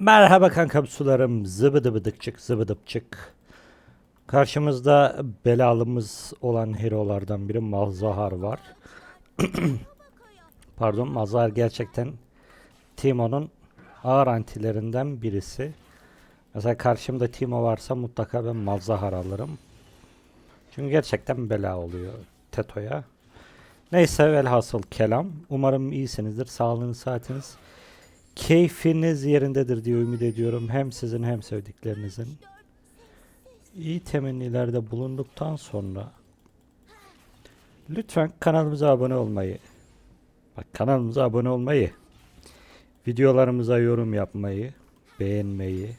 Merhaba kankam sularım zıbıdı bıdıkçık zıbıdıpçık. Karşımızda belalımız olan hero'lardan biri Malzahar var. Pardon Malzahar gerçekten Teemo'nun ağır antilerinden birisi. Mesela karşımda Teemo varsa mutlaka ben Malzahar alırım. Çünkü gerçekten bela oluyor Teto'ya. Neyse velhasıl kelam. Umarım iyisinizdir. Sağlığınız, saatiniz, keyfiniz yerindedir diye ümit ediyorum. Hem sizin hem sevdiklerinizin. İyi temennilerde bulunduktan sonra lütfen kanalımıza abone olmayı, bak kanalımıza abone olmayı, videolarımıza yorum yapmayı, beğenmeyi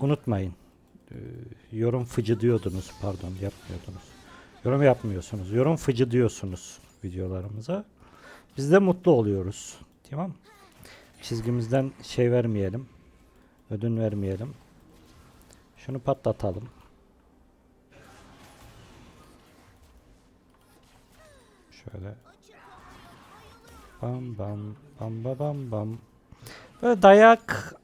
unutmayın. Ee, yorum fıcı diyordunuz, pardon yapmıyordunuz. Yorum yapmıyorsunuz. Yorum fıcı diyorsunuz videolarımıza. Biz de mutlu oluyoruz. Tamam Çizgimizden şey vermeyelim. Ödün vermeyelim. Şunu patlatalım. Şöyle. Bam bam bam bam bam bam. Böyle dayak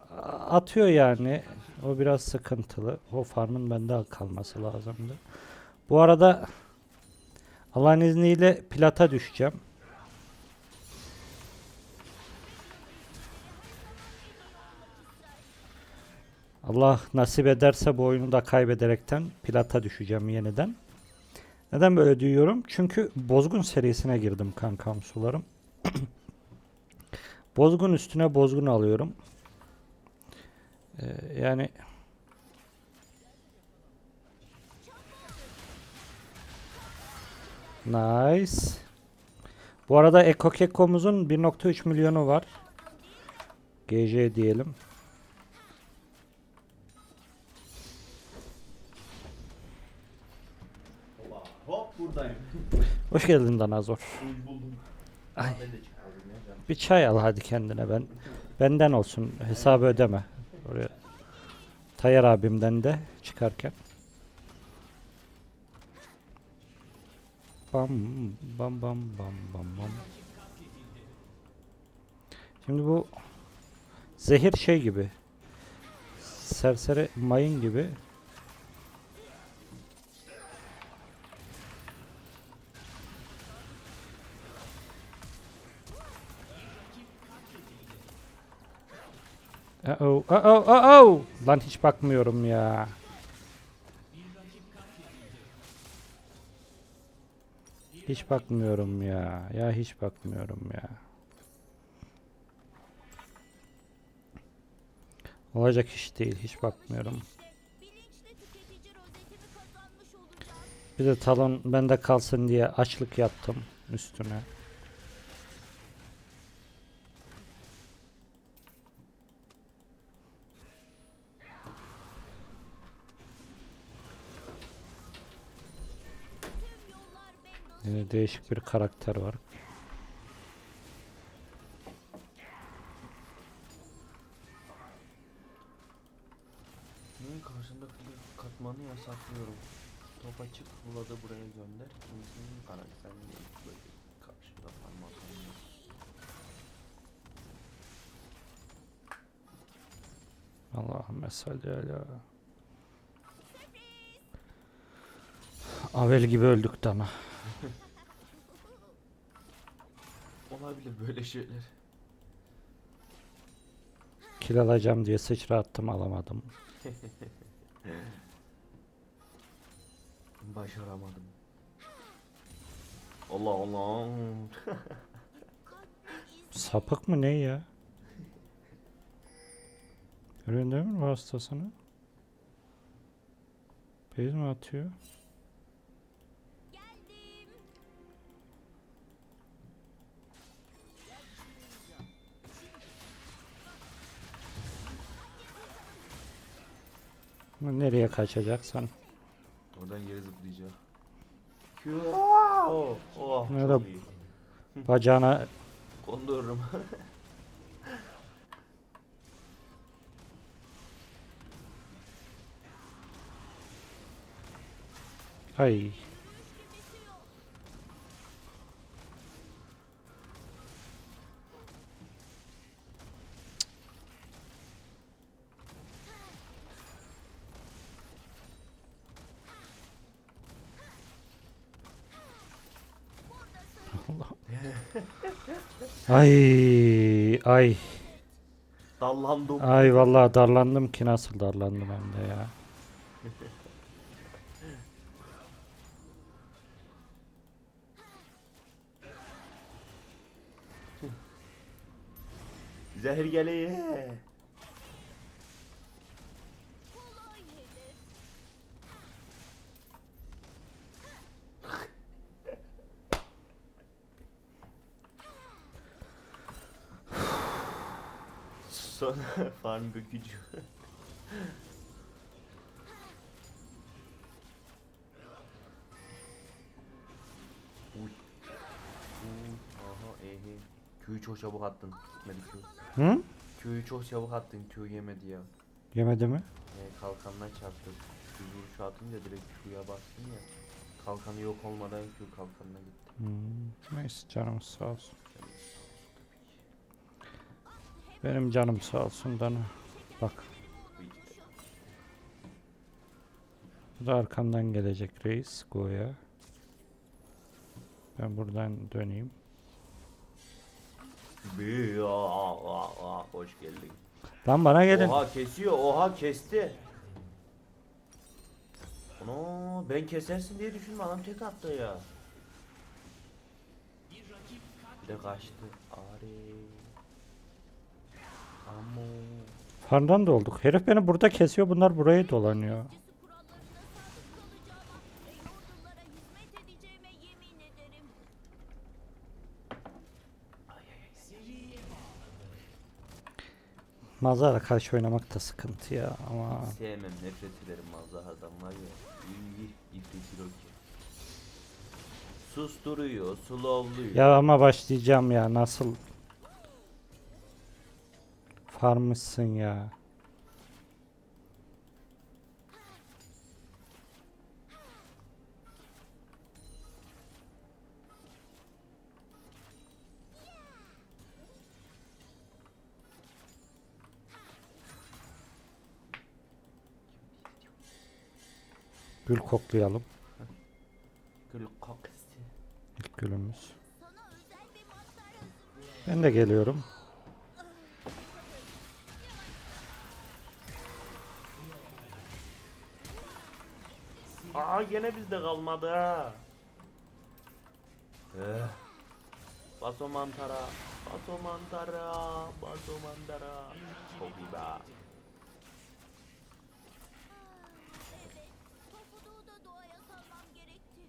atıyor yani. O biraz sıkıntılı. O farmın bende kalması lazımdı. Bu arada Allah'ın izniyle plata düşeceğim. Allah nasip ederse bu oyunu da kaybederekten plata düşeceğim yeniden. Neden böyle diyorum? Çünkü Bozgun serisine girdim kankam sularım. Bozgun üstüne Bozgun alıyorum. Ee, yani Nice. Bu arada Ekokeko'muzun 1.3 milyonu var. GJ diyelim. Hoş geldin Danazor. Ay. Bir çay al hadi kendine ben. Benden olsun hesabı ödeme. Oraya. Tayyar abimden de çıkarken. Bam bam bam bam bam bam. Şimdi bu zehir şey gibi. Serseri mayın gibi. Uh-oh, uh-oh, uh-oh. Lan hiç bakmıyorum ya. Hiç bakmıyorum ya. Ya hiç bakmıyorum ya. Olacak iş değil. Hiç bakmıyorum. Bir de talon bende kalsın diye açlık yaptım üstüne. Yine değişik bir karakter var. Karşındaki katmanı yasaklıyorum. Top açık Vlad'ı buraya gönder. Kimsenin karakterini böyle karşıda parmak. Allahümme salli ala. Avel gibi öldük dana. Olabilir böyle şeyler. Kill alacağım diye sıçra attım alamadım. Başaramadım. Allah Allah. Sapık mı ne ya? Değil mi hastasını? Beyz mi atıyor? Nereye kaçacaksan? Oradan yere zıplayacak. Oh, oh, Nerede? çok iyi. Bacağına Kondururum. ay Ay ay Dallandım. ay vallahi darlandım ki nasıl darlandım hem de ya. Zehir geliyor. Kolay hedef. Sonra farm bükücü. Uy. Uy. Aha ehe. Q'yu çok çabuk attın. Gitmedi Q. Hı? Q'yu çok çabuk attın. Q yemedi ya. Yemedi mi? E, kalkanına çarptı. Q vuruşu atınca direkt Q'ya bastın ya. Kalkanı yok olmadan Q kalkanına gitti. Hmm, Neyse canım sağ olsun. Benim canım sağ olsun Dana. Bak bu da arkamdan gelecek reis Goya. Ben buradan döneyim. Hoş geldin. Lan bana gelin. Oha kesiyor. Oha kesti. Ana ben kesersin diye düşünme adam tek attı ya. Bir de kaçtı. Ari. Amo. Farmdan da olduk. Herif beni burada kesiyor bunlar burayı dolanıyor. Mazara karşı oynamak da sıkıntı ya ama Sevmem nefret ederim mazhardan var ya. İyi ifrit roki. Susturuyor, slowluyor. ya ama başlayacağım ya nasıl farmmışsın ya. Gül koklayalım. Gül kokusu. İlk gülümüz. Ben de geliyorum. Aa gene bizde kalmadı ha. Eh. Baso mantara, baso mantara, baso mantara. Çok iyi be. Evet, topuduğu da doğaya salmam gerekti.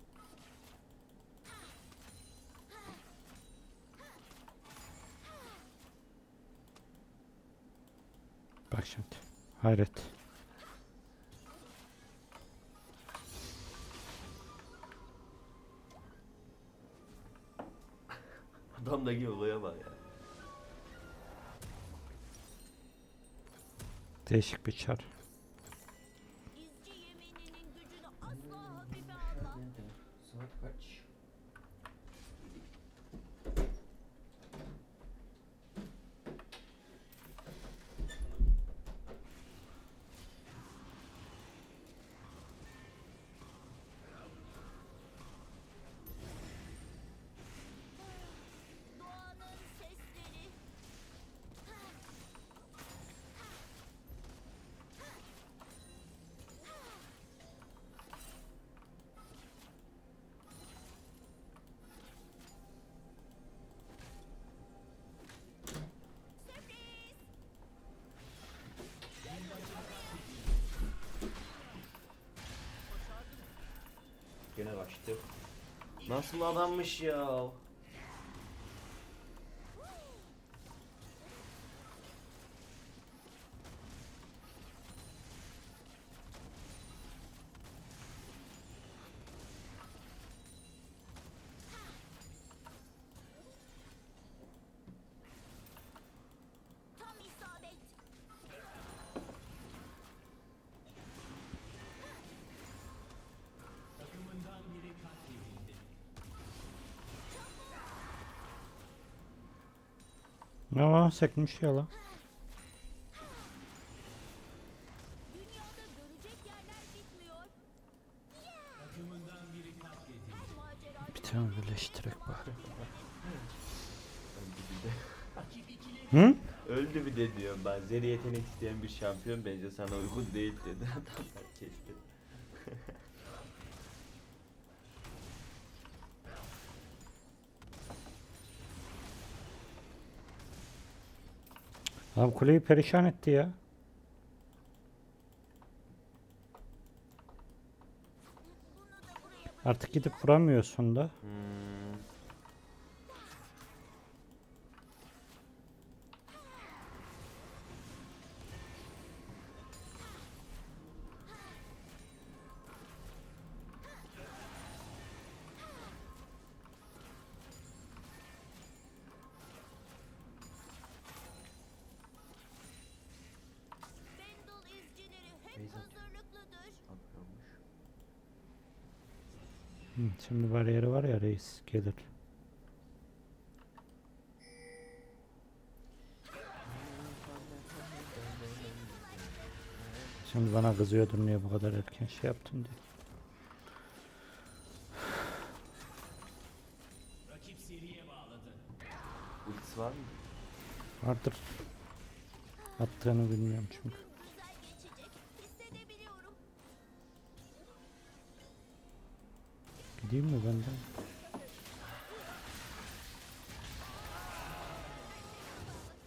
Bak şimdi. Hayret. Adamdaki olaya bak ya. Değişik bir çar. Kaçtı. Nasıl adammış ya? Aa sekmiş ya lan. Bir Şunu birleştirek bari. Hı? Öldü bir de diyorum ben. Zeri yetenek isteyen bir şampiyon bence sana uygun değil dedi. Adamlar kesti. Abi kuleyi perişan etti ya. Artık gidip vuramıyorsun da. Hmm. Şimdi bariyeri var ya reis gelir. Şimdi bana kızıyordun niye bu kadar erken şey yaptın diye. Ultisi var mı? Vardır. Attığını bilmiyorum çünkü. Gideyim mi ben de?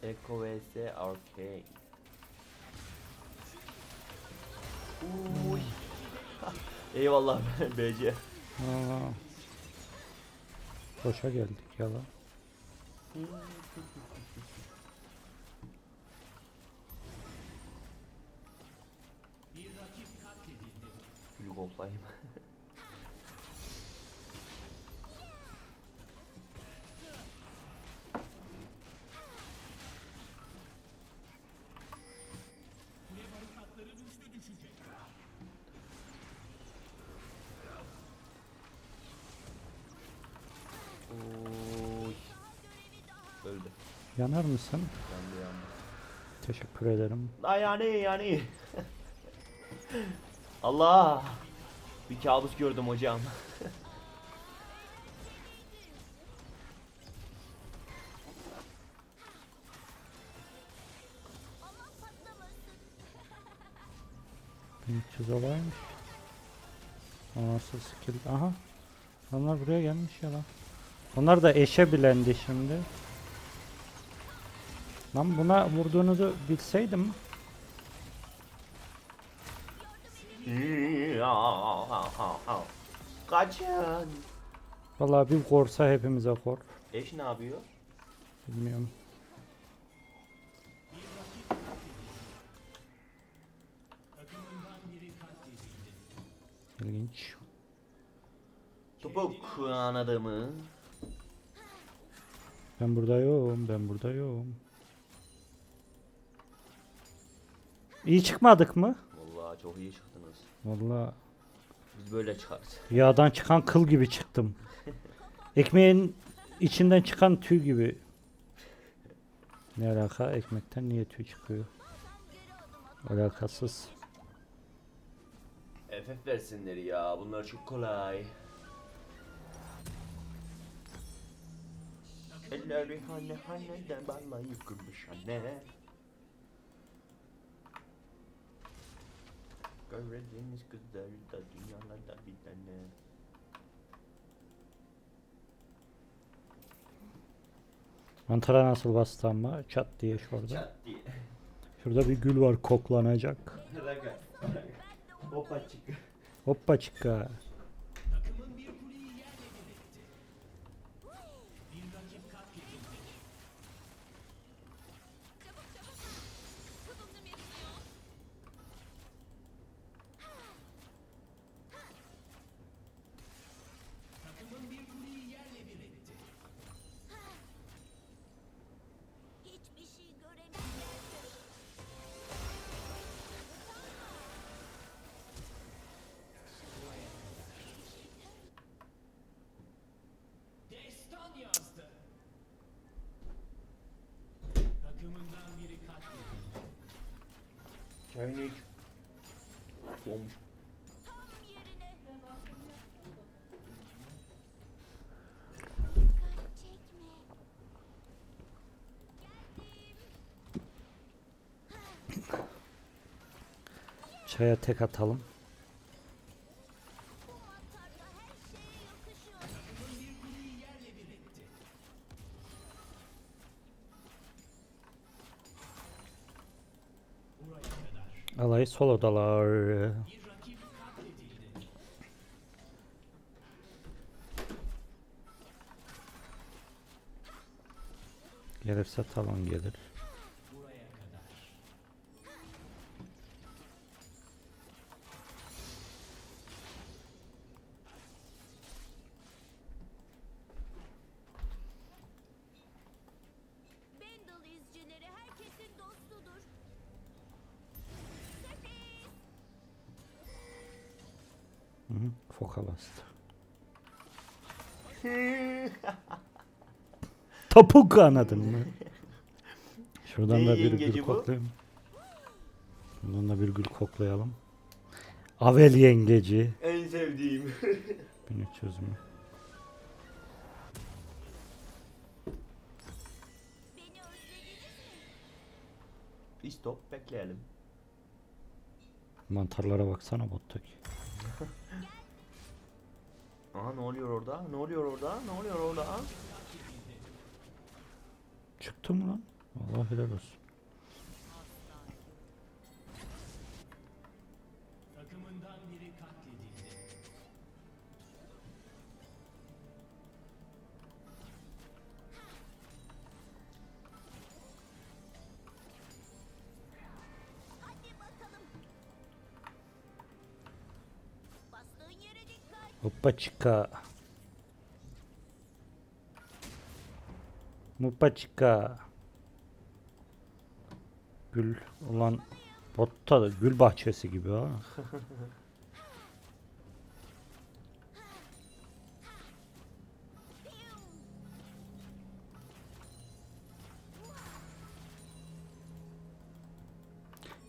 Echo vs Arcane. Uy. Eyvallah BC. Aa. Boşa geldik ya lan. Full Yanar mısın? Yandı yandı. Teşekkür ederim. Ay yani yani. Allah. Bir kabus gördüm hocam. 1300 olaymış. Nasıl skill? Aha. Onlar buraya gelmiş ya lan. Onlar da eşe bilendi şimdi. Lan buna vurduğunuzu bilseydim. Kaçın. Vallahi bir korsa hepimize kor. Eş ne yapıyor? Bilmiyorum. İlginç. Topuk anladığımı. Ben burada yoğum, ben burada yoğum. İyi çıkmadık mı? Vallahi çok iyi çıktınız. Vallahi Biz böyle çıkarız. yağdan çıkan kıl gibi çıktım. Ekmeğin içinden çıkan tüy gibi. Ne alaka? Ekmekten niye tüy çıkıyor? Alakasız. FF versinler ya. Bunlar çok kolay. Elleri hani haneden bana yıkılmış anne. Gördüğünüz kızlar da dünyalarda bir tane. Mantara nasıl bastı ama çat diye şurada. Çat diye. Şurada bir gül var koklanacak. Raga. Hoppa çık. Hoppa çıkka. Kaynak. Bom. Çaya tek atalım. Alay rakip katledildi. Gelirse talon gelir. Topuk anladın mı? Şuradan da bir gül koklayalım. Şuradan da bir gül koklayalım. Avel yengeci. en sevdiğim. 1300 mü? Beni özlediniz mi? Bir stop bekleyelim. Mantarlara baksana bottaki. Aha ne oluyor orada? Ne oluyor orada? Ne oluyor orada? Çıktı mı lan? Allah helal olsun. Takımından biri katledildi. Hadi bakalım. Bastığın yere dikkat. Hoppa çıka. Muppa çıka. Gül ulan botta da gül bahçesi gibi ha.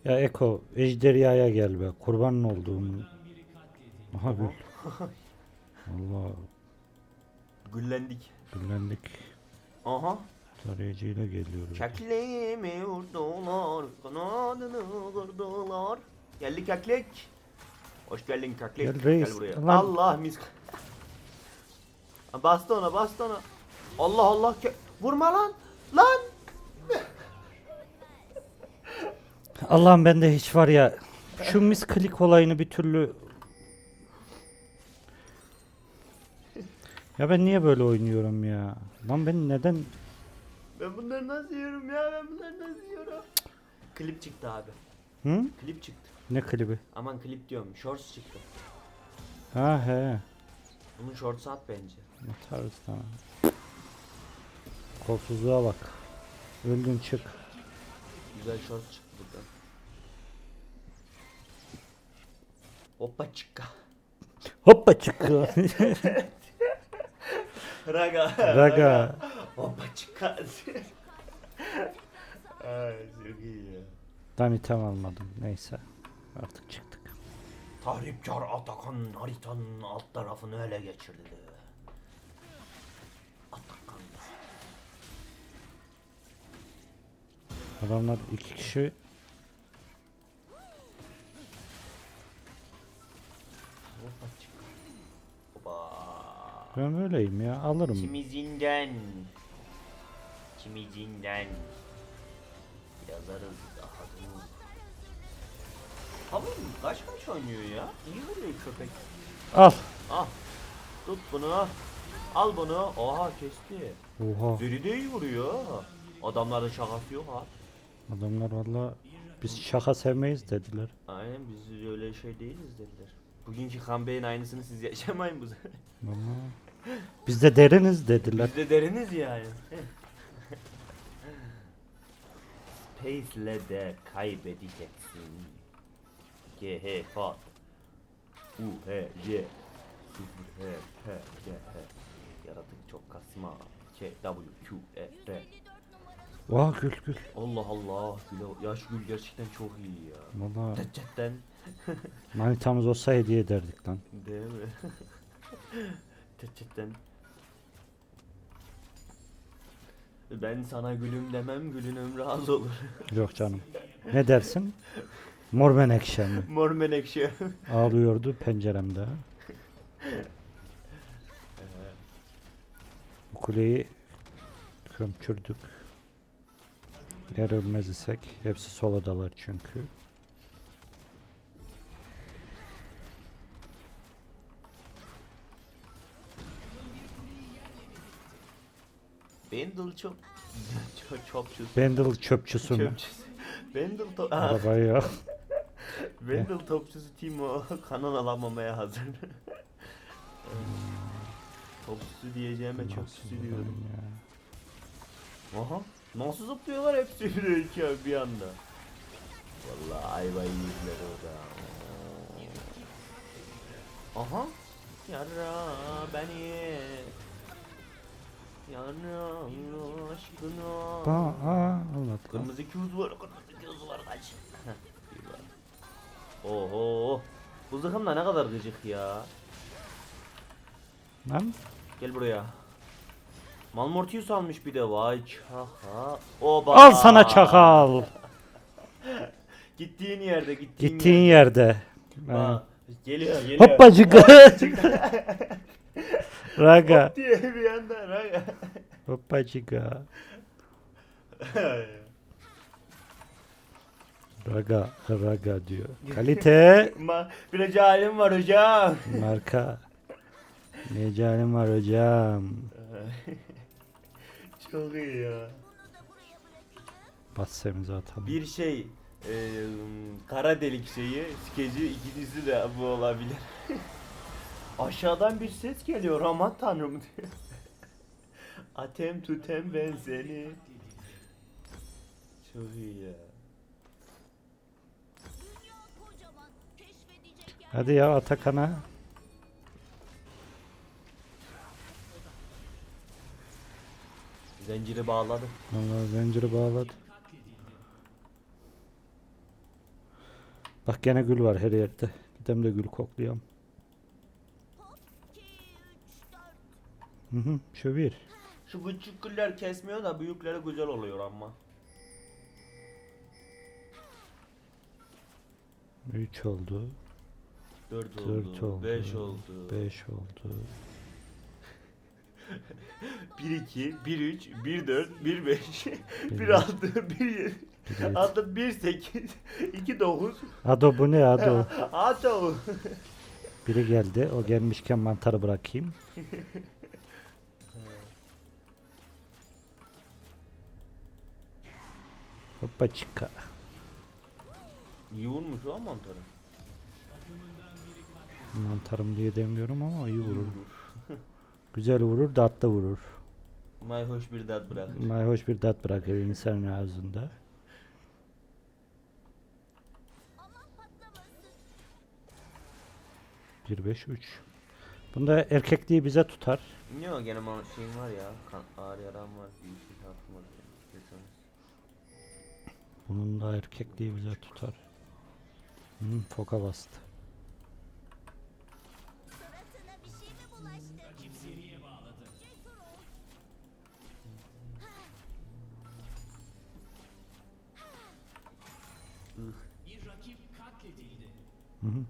Ya Eko ejderhaya gel be kurban olduğum. Aha gül. Allah Güllendik. güllendik. Aha. Tarayıcıyla geliyoruz. Keklimi vurdular, kanadını kırdılar. Geldik keklik. Hoş geldin keklik. Gel reis. buraya. Lan. Allah mis. Bastı ona, bastı ona. Allah Allah. Ke Vurma lan. Lan. Allah'ım bende hiç var ya şu misklik olayını bir türlü Ya ben niye böyle oynuyorum ya? Lan ben neden Ben bunları nasıl yiyorum ya? Ben bunları nasıl yiyorum? Klip çıktı abi. Hı? Klip çıktı. Ne klibi? Aman klip diyorum. Shorts çıktı. Ha he. Bunun shorts'u at bence. Atarız tamam. Kolsuzluğa bak. Öldün çık. Güzel shorts çıktı buradan. Hoppa çıkka. Hoppa çık. Raga. Raga. Hoppa çıkka. Ay çok iyi ya. Dan item almadım. Neyse. Artık çıktık. Tahripkar Atakan haritanın alt tarafını ele geçirdi. Atakan. Adamlar iki kişi. Ben böyleyim ya alırım. Kimizinden. Kimizinden. Yazarız daha dur. Abi kaç kaç oynuyor ya? İyi vuruyor köpek. Al. Ah. Tut bunu. Al bunu. Oha kesti. Oha. Zeri de iyi vuruyor. Adamlarda şakası yok ha. Adamlar valla biz şaka sevmeyiz dediler. Aynen biz öyle şey değiliz dediler. Bugünkü comeback'in aynısını siz yaşamayın bu sefer. Biz de deriniz dediler. Biz de deriniz yani. Space'le de kaybedeceksin. G H F U H 0 H P G H Yaratık çok kasma K W Q E R 154 numaralı Vah gül gül. Allah Allah Gül, ya şu gül gerçekten çok iyi ya. Valla Cidden manitamız olsa hediye ederdik lan. değil mi? Cidden Ben sana gülüm demem gülün ömrü az olur. Yok canım. Ne dersin? Mor menekşe mi? Mor menekşe. Ağlıyordu penceremde. Bu kuleyi kömçürdük. Eğer ölmez isek hepsi sol odalar çünkü. Bendel çok çok çopçusu. Bendel çöpçüsü mü? Çöpçüsü. Bendel to Arabayı ya. Bendel topçusu Timo kanan alamamaya hazır. topçusu diyeceğime çöpçüsü diyorum. Ya. Aha. Nasıl zıplıyorlar hepsi bir bir anda. Vallahi ayvayı yediler orada. Aha. Yarra beni. Yarra aşkına. Ba aa anlat. Kırmızı küz var, kırmızı küz var kaç. Oho. Bu zıkım da ne kadar gıcık ya. Lan Gel buraya. Malmortius almış bir de vay çaka. Oba. al sana çakal. Gittiğin yerde gittiğin, Gittiğin yerde. yerde. Ha, geliyor geliyor. Hoppacık. Raga. Hop diye bir anda. Raga. Hoppacık. Raga. Raga diyor. Kalite. Ma cahilim var hocam. Marka. Mecalim var hocam. Çok iyi ya. Bassemizi atalım. Bir şey e, kara delik şeyi skeci ikincisi de bu olabilir. Aşağıdan bir ses geliyor aman tanrım diyor. Atem tutem ben seni. Çok iyi ya. Dünya kocaman. Keşfedecek yer Hadi ya Atakan'a. Zinciri bağladım. Vallahi zinciri bağladı. Bak gene gül var her yerde. Gidem de gül koklayalım. 2, 3, 4. Hı hı. Şu bir. Şu küçük güller kesmiyor da büyükleri güzel oluyor ama. Üç oldu. 4 Dört oldu, oldu. 5 oldu. Beş oldu. 1 2 1 3 1 4 1 5 1 Bir 6 1 7 Bir yedi. Adı 1 8 2 9 Ado bu ne Ado? Ato. Biri geldi. O gelmişken mantarı bırakayım. Hoppa çıka. İyi vurmuş o mantarı. Mantarım diye demiyorum ama iyi vurur. Güzel vurur, tatlı vurur. Mayhoş bir dat bırak. Mayhoş bir tat bırakır insanın ağzında. 1 5 3. Bunda erkekliği bize tutar. O gene şeyim var ya. Kan ağır yaram var. Bir şey var. Diyorsanız. Bunun da erkekliği bize tutar. Hmm, foka bastı. Rakip katledildi. Hı hı.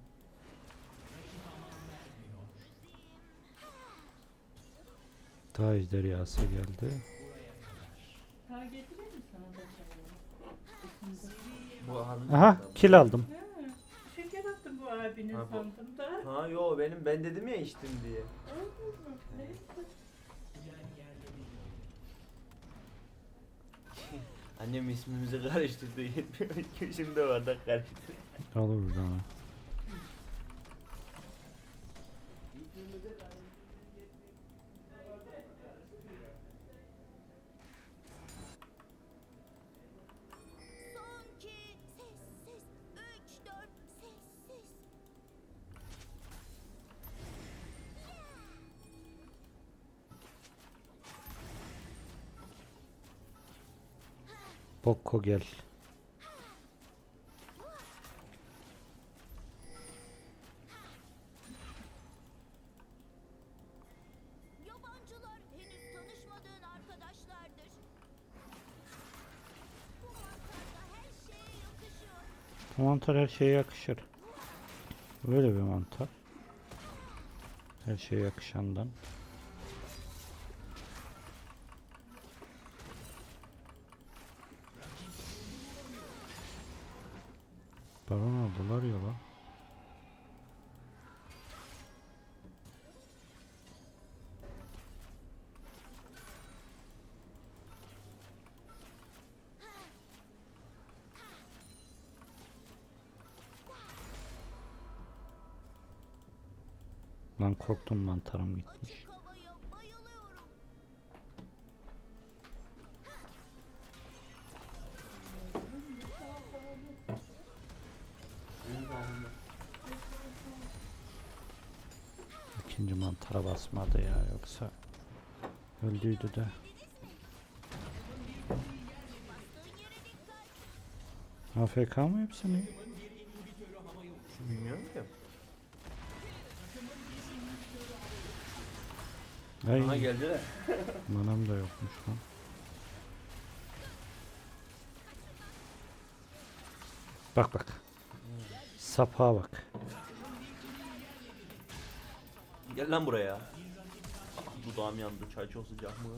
Ejderhası geldi. Ha getireyim mi sana da çayını? Bu halin Aha kill aldım. Ha, şeker attı bu abinin Ha, bu- sandım da. Ha yo benim ben dedim ya içtim diye. Neyse. Annem ismimizi karıştırdı yetmiyor ki şimdi orada karıştırdı. Olur ama. Bokko gel. Bu mantar her şeye yakışır. Böyle bir mantar. Her şeye yakışandan. Aldılar ya lan. Lan korktum mantarım gitmiş. Basmadı ya yoksa öldüydü de. AFK mı hepsini? Bilmiyorum ki. Ay, Aha geldiler. manam da yokmuş lan. Bak bak. Sapa bak. Gel lan buraya. Dudağım yandı. Çay çok sıcak mı?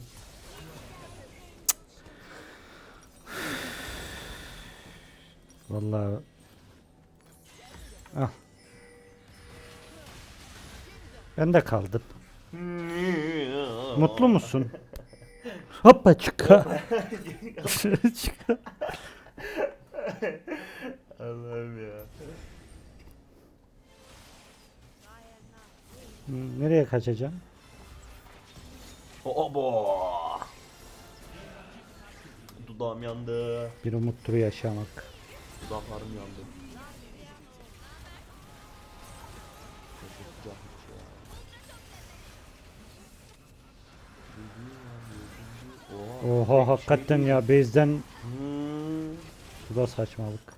Vallahi Ah. Ben de kaldım. Mutlu musun? Hoppa çıka. çıka. Allah'ım ya. Nereye kaçacaksın? Obo. Dudağım yandı. Bir umuttur yaşamak. Dudaklarım yandı. Çok sıcakmış ya. Oha. Oha hakikaten ya base'den Hmm. bu da saçmalık.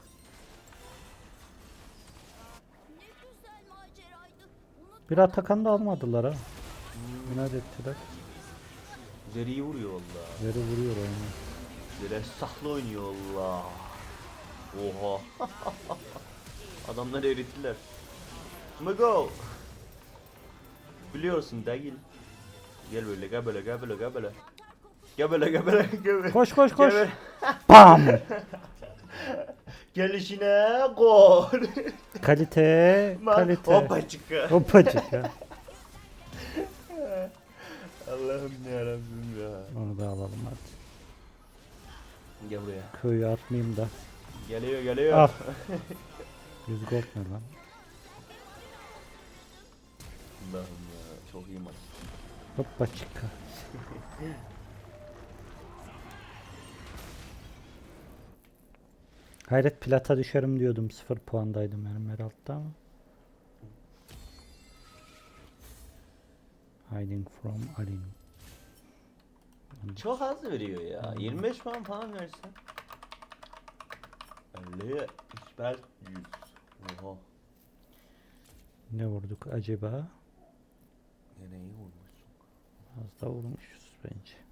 Bir Atakan da almadılar ha. İnat ettiler. Zeri'yi vuruyor valla. Veri vuruyor oyunu. Zeri sahlı oynuyor valla. Oha. Adamları erittiler. Mugo. Biliyorsun değil. Gel böyle gel böyle gel böyle gel böyle. Gel böyle gel böyle gel böyle. Koş koş Gel koş. böyle. Bam! Gelişine gol. Kalite, kalite. Hoppa çıkı. Hoppacık ya. Allah'ım yarabbim ya. Onu da alalım hadi. Gel buraya. Köyü atmayayım da. Geliyor geliyor. Al. 100 gold ne lan? Allah'ım ya çok iyi maç. Hoppacık. Hayret plata düşerim diyordum. 0 puandaydım benim Herald'da ama. Hiding from Alin. Çok az veriyor ya. 25 puan falan versen. 50, 55, 100. Oha. Ne vurduk acaba? İyi vurmuşsun. Az da vurmuşuz bence.